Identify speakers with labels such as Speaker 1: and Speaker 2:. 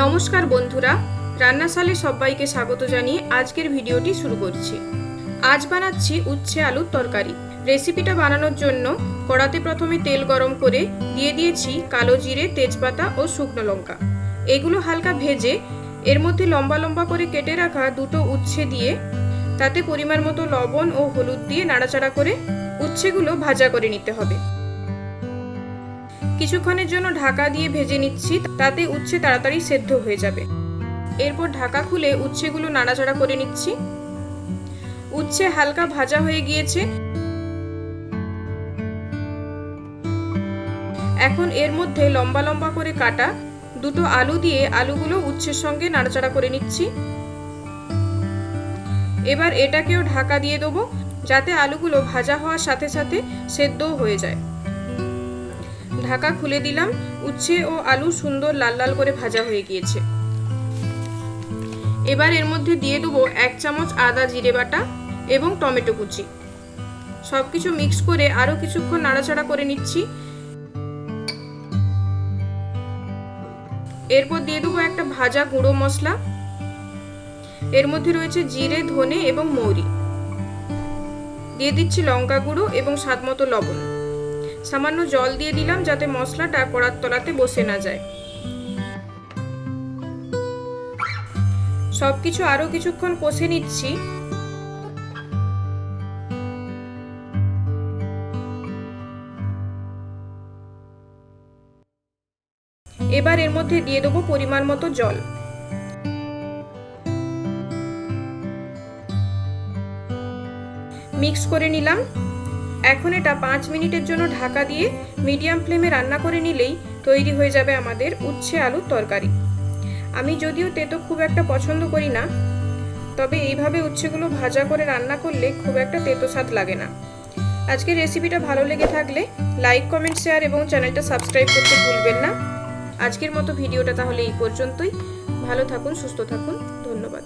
Speaker 1: নমস্কার বন্ধুরা, রান্নাশালে সবাইকে স্বাগত জানিয়ে আজকের ভিডিওটি শুরু করছি। আজ বানাচ্ছি উচ্ছে আলুর তরকারি। রেসিপিটা বানানোর জন্য কড়াতে প্রথমে তেল গরম করে দিয়ে দিয়েছি কালো জিরে, তেজপাতা ও শুকনো লঙ্কা। এগুলো হালকা ভেজে এর মধ্যে লম্বা লম্বা করে কেটে রাখা দুটো উচ্ছে দিয়ে তাতে পরিমাণ মতো লবণ ও হলুদ দিয়ে নাড়াচাড়া করে উচ্ছেগুলো ভাজা করে নিতে হবে। কিছুক্ষণের জন্য ঢাকা দিয়ে ভেজে নিচ্ছি, তাতে উচ্ছে তাড়াতাড়ি সেদ্ধ হয়ে যাবে। এরপর ঢাকা খুলে উচ্ছেগুলো নাড়াচাড়া করে নিচ্ছি। উচ্ছে হালকা ভাজা হয়ে গিয়েছে। এখন এর মধ্যে লম্বা লম্বা করে কাটা দুটো আলু দিয়ে আলুগুলো উচ্ছের সঙ্গে নাড়াচাড়া করে নিচ্ছি। এবার এটাকেও ঢাকা দিয়ে দেবো, যাতে আলুগুলো ভাজা হওয়ার সাথে সাথে সেদ্ধও হয়ে যায়। ঢাকা খুলে দিলাম। উচ্ছে ও আলু সুন্দর লাল লাল করে ভাজা হয়ে গিয়েছে। এবার এর মধ্যে দিয়ে দেবো এক চামচ আদা জিরে বাটা এবং টমেটো কুচি। সব কিছু মিক্স করে আরও কিছুক্ষণ নাড়াচাড়া করে নিচ্ছি। এরপর দিয়ে দেবো একটা ভাজা গুঁড়ো মশলা। এর মধ্যে রয়েছে জিরে, ধনে এবং মৌরি। দিয়ে দিচ্ছি লঙ্কা গুঁড়ো এবং স্বাদ মতো লবণ। সামান্য জল দিয়ে দিলাম যাতে মশলাটা কড়ার তলাতে বসে না যায়। সবকিছু আরও কিছুক্ষণ কষে নিচ্ছি। এবার এর মধ্যে দিয়ে দেবো পরিমাণ মতো জল। মিক্স করে নিলাম। এখন এটা পাঁচ মিনিটের জন্য ঢাকা দিয়ে মিডিয়াম ফ্লেমে রান্না করে নিলেই তৈরি হয়ে যাবে আমাদের উচ্ছে আলুর তরকারি। আমি যদিও তেতো খুব একটা পছন্দ করি না, তবে এইভাবে উচ্ছেগুলো ভাজা করে রান্না করলে খুব একটা তেতো স্বাদ লাগে না। আজকের রেসিপিটা ভালো লেগে থাকলে লাইক, কমেন্ট, শেয়ার এবং চ্যানেলটা সাবস্ক্রাইব করতে ভুলবেন না। আজকের মতো ভিডিওটা তাহলে এই পর্যন্তই। ভালো থাকুন, সুস্থ থাকুন। ধন্যবাদ।